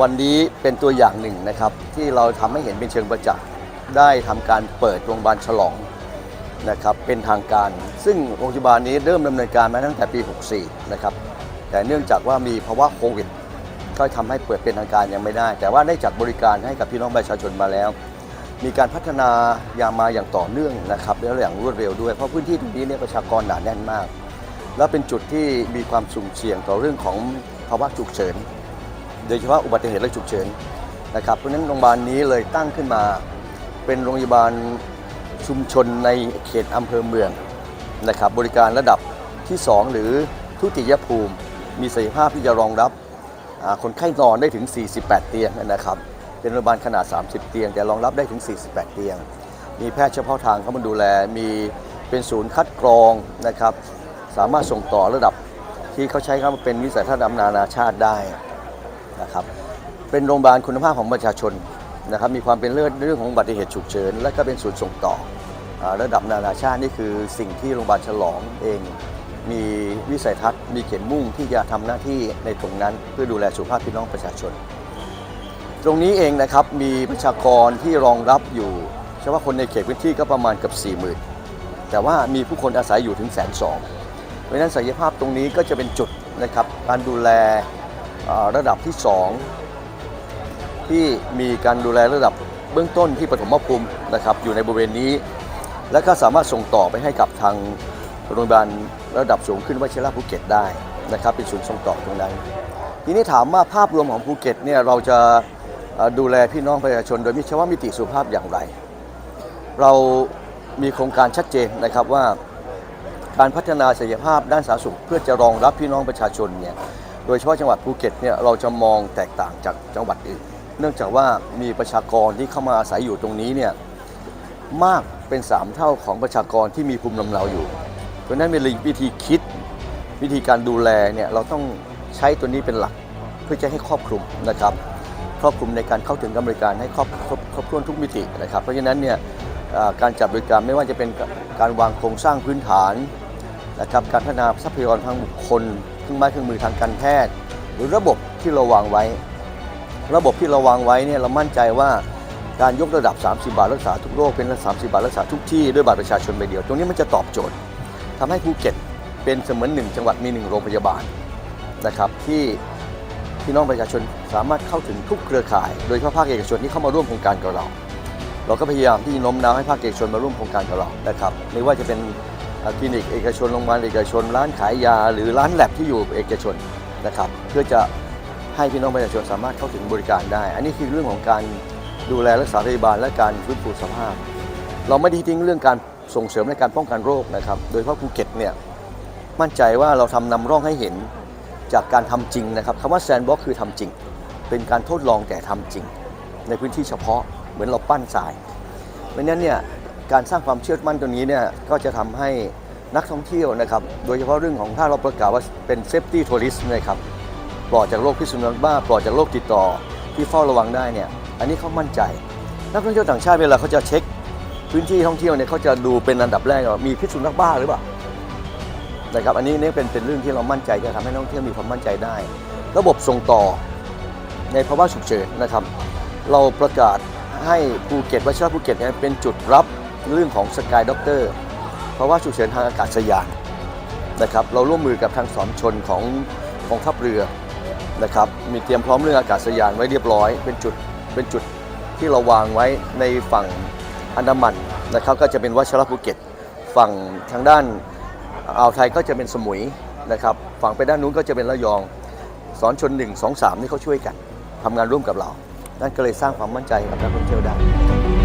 วันนี้เป็นตัวอย่างหนึ่งนะครับ ที่เราทำให้เห็นเป็นเชิงประจักษ์ได้ทำการเปิดโรงพยาบาลฉลองนะครับเป็นทางการ ซึ่งโรงพยาบาลนี้เริ่มดำเนินการมาตั้งแต่ปี 64 นะครับ แต่เนื่องจากว่ามีภาวะโควิด ก็ทำให้เปิดเป็นทางการยังไม่ได้ แต่ว่าได้จัดบริการให้กับพี่น้องประชาชนมาแล้ว มีการพัฒนายามาอย่างต่อเนื่องนะครับและอย่างรวดเร็วด้วย เพราะพื้นที่ตรงนี้เนี่ยประชากรหนาแน่นมาก และเป็นจุดที่มีความสุ่มเสี่ยงต่อเรื่องของภาวะฉุกเฉิน โดยเฉพาะอุบัติเหตุและฉุกเฉินนะครับเพราะฉะนั้นโรงพยาบาลนี้เลยตั้งขึ้นมา เป็นโรงพยาบาลชุมชนในเขตอำเภอเมืองนะครับบริการระดับที่ 2 หรือทุติยภูมิมีศักยภาพที่จะรองรับคนไข้นอนได้ถึง 48 เตียงนะครับ เป็นโรงพยาบาลขนาด 30 เตียง แต่รองรับได้ถึง 48 เตียง มีแพทย์เฉพาะทางเข้ามาดูแล มีเป็นศูนย์คัดกรองนะครับ สามารถส่งต่อระดับที่เขาใช้คำว่าเป็นวิสัยทัศน์นานาชาติได้ นะครับเป็นโรงพยาบาลคุณภาพของประชาชนนะครับมีความเป็นเลิศเรื่องของอุบัติเหตุฉุกเฉิน และก็เป็นศูนย์ส่งต่ออระดับนานาชาตินี่คือสิ่งที่โรงพยาบาลฉลองเองมีวิสัยทัศน์มีเข็มมุ่งที่จะทำหน้าที่ในตรงนั้น เพื่อดูแลสุขภาพพี่น้องประชาชน ตรงนี้เองนะครับมีประชากรที่รองรับอยู่เฉพาะคนในเขตพื้นที่ก็ประมาณเกับ4 0,000แต่ว่ามีผู้คนอาศัยอยู่ถึงแสนสองเพราะนั้นศักยภาพตรงนี้ก็จะเป็นจุดนะครับการดูแล ระดับที่ 2 ที่มีการดูแลระดับเบื้องต้นที่ปฐมภูมินะครับอยู่ในบริเวณนี้ และก็สามารถส่งต่อไปให้กับทางโรงพยาบาลระดับสูงขึ้นวชิระภูเก็ตได้นะครับเป็นศูนย์ส่งต่อตรงนั้น ทีนี้ถามว่าภาพรวมของภูเก็ตเนี่ยเราจะดูแลพี่น้องประชาชน โดยมิใช่ว่ามิติสุขภาพอย่างไร เรามีโครงการชัดเจนนะครับว่าการพัฒนาศักยภาพด้านสาธารณสุขเพื่อจะรองรับพี่น้องประชาชนเนี่ย โดยเฉพาะจังหวัดภูเก็ตเนี่ยเราจะมองแตกต่างจากจังหวัดอื่น เนื่องจากว่ามีประชากรที่เข้ามาอาศัยอยู่ตรงนี้เนี่ยมากเป็น 3 เท่าของประชากรที่มีภูมิลำเนาอยู่ เพราะนั้นมีวิธีคิดวิธีการดูแลเนี่ยเราต้องใช้ตัวนี้เป็นหลักเพื่อจะให้ครอบคลุมนะครับครอบคลุมในการเข้าถึงบริการให้ครอบครบครบถ้วนทุกมิตินะครับเพราะฉะนั้นเนี่ยการจัดบริการไม่ว่าจะเป็นการวางโครงสร้างพื้นฐานนะครับการพัฒนาทรัพยากรทางบุคคล รื่องไม้เครื่องมือทางการแพทย์ หรือระบบที่เราวางไว้ ระบบที่เราวางไว้เนี่ยเรามั่นใจว่าการยกระดับ 30 บาทรักษาทุกโรคเป็น30 บาทรักษาทุกที่ด้วยบัตรประชาชนใบเดียว ตรงนี้มันจะตอบโจทย์ทำให้ภูเก็ตเป็นเสมือนหนึ่งจังหวัดมีหนึ่งโรงพยาบาลนะครับที่พี่น้องประชาชนสามารถเข้าถึงทุกเครือข่าย โดยเฉพาะภาคเอกชนที่เข้ามาร่วมโครงการกับเรา เราก็พยายามที่โน้มน้าวให้ภาคเอกชนมาร่วมโครงการกับเรานะครับไม่ว่าจะเป็น คลินิกเอกชนโรงพยาบาลเอกชน ร้านขายยา หรือร้านแลบที่อยู่เอกชนนะครับเพื่อจะให้พี่น้องประชาชนสามารถเข้าถึงบริการได้ อันนี้คือเรื่องของการดูแลรักษาพยาบาลและการฟื้นฟูสภาพ เราไม่ได้ทิ้งเรื่องการส่งเสริมในการป้องกันโรคนะครับ โดยเฉพาะภูเก็ตเนี่ยมั่นใจว่าเราทำนำร่องให้เห็นจากการทำจริงนะครับคำว่าแซนบ็อกคือทำจริง เป็นการทดลองแต่ทำจริง ในพื้นที่เฉพาะเหมือนเราปั้นทรายเพราะฉะนั้นเนี่ย การสร้างความเชื่อมั่นตรงนี้เนี่ยก็จะทำให้นักท่องเที่ยวนะครับโดยเฉพาะเรื่องของถ้าเราประกาศว่าเป็นเซฟตี้ทัวริสต์นะครับปลอดจากโรคพิษสุนัขบ้าปลอดจากโรคติดต่อที่เฝ้าระวังได้เนี่ยอันนี้เขามั่นใจ นักท่องเที่ยวต่างชาติเวลาเขาจะเช็ค พื้นที่ท่องเที่ยวเนี่ยเขาจะดูเป็นอันดับแรกว่ามีพิษสุนัขบ้าหรือเปล่านะครับอันนี้เนี่ยเป็นเป็นเรื่องที่เรามั่นใจจะทำให้นักท่องเที่ยวมีความมั่นใจได้ ระบบส่งต่อในภาวะฉุกเฉินนะครับ เราประกาศให้ภูเก็ตวัชรภูเก็ตเนี่ยเป็นจุดรับ เรื่องของสกายด็อกเตอร์ภาะวะฉุกเฉินทางอากาศยานนะครับเราร่วมมือกับทางสอนชนของกองทัพเรือนะครับมีเตรียมพร้อมเรื่องอากาศยานไว้เรียบร้อย เป็นจุดเป็นจุดที่เราวางไว้ในฝั่งอันดามันนะครับก็จะเป็นวัชรภูเก็ต ฝั่งทางด้านอ่าวไทยก็จะเป็นสมุยนะครับฝั่งไปด้านนู้นก็จะเป็นระยองสอนชน 1 2 3 นี่เขาช่วยกันทำงานร่วมกับเรา นั่นก็เลยสร้างความมั่นใจกับนักท่องเที่ยวได้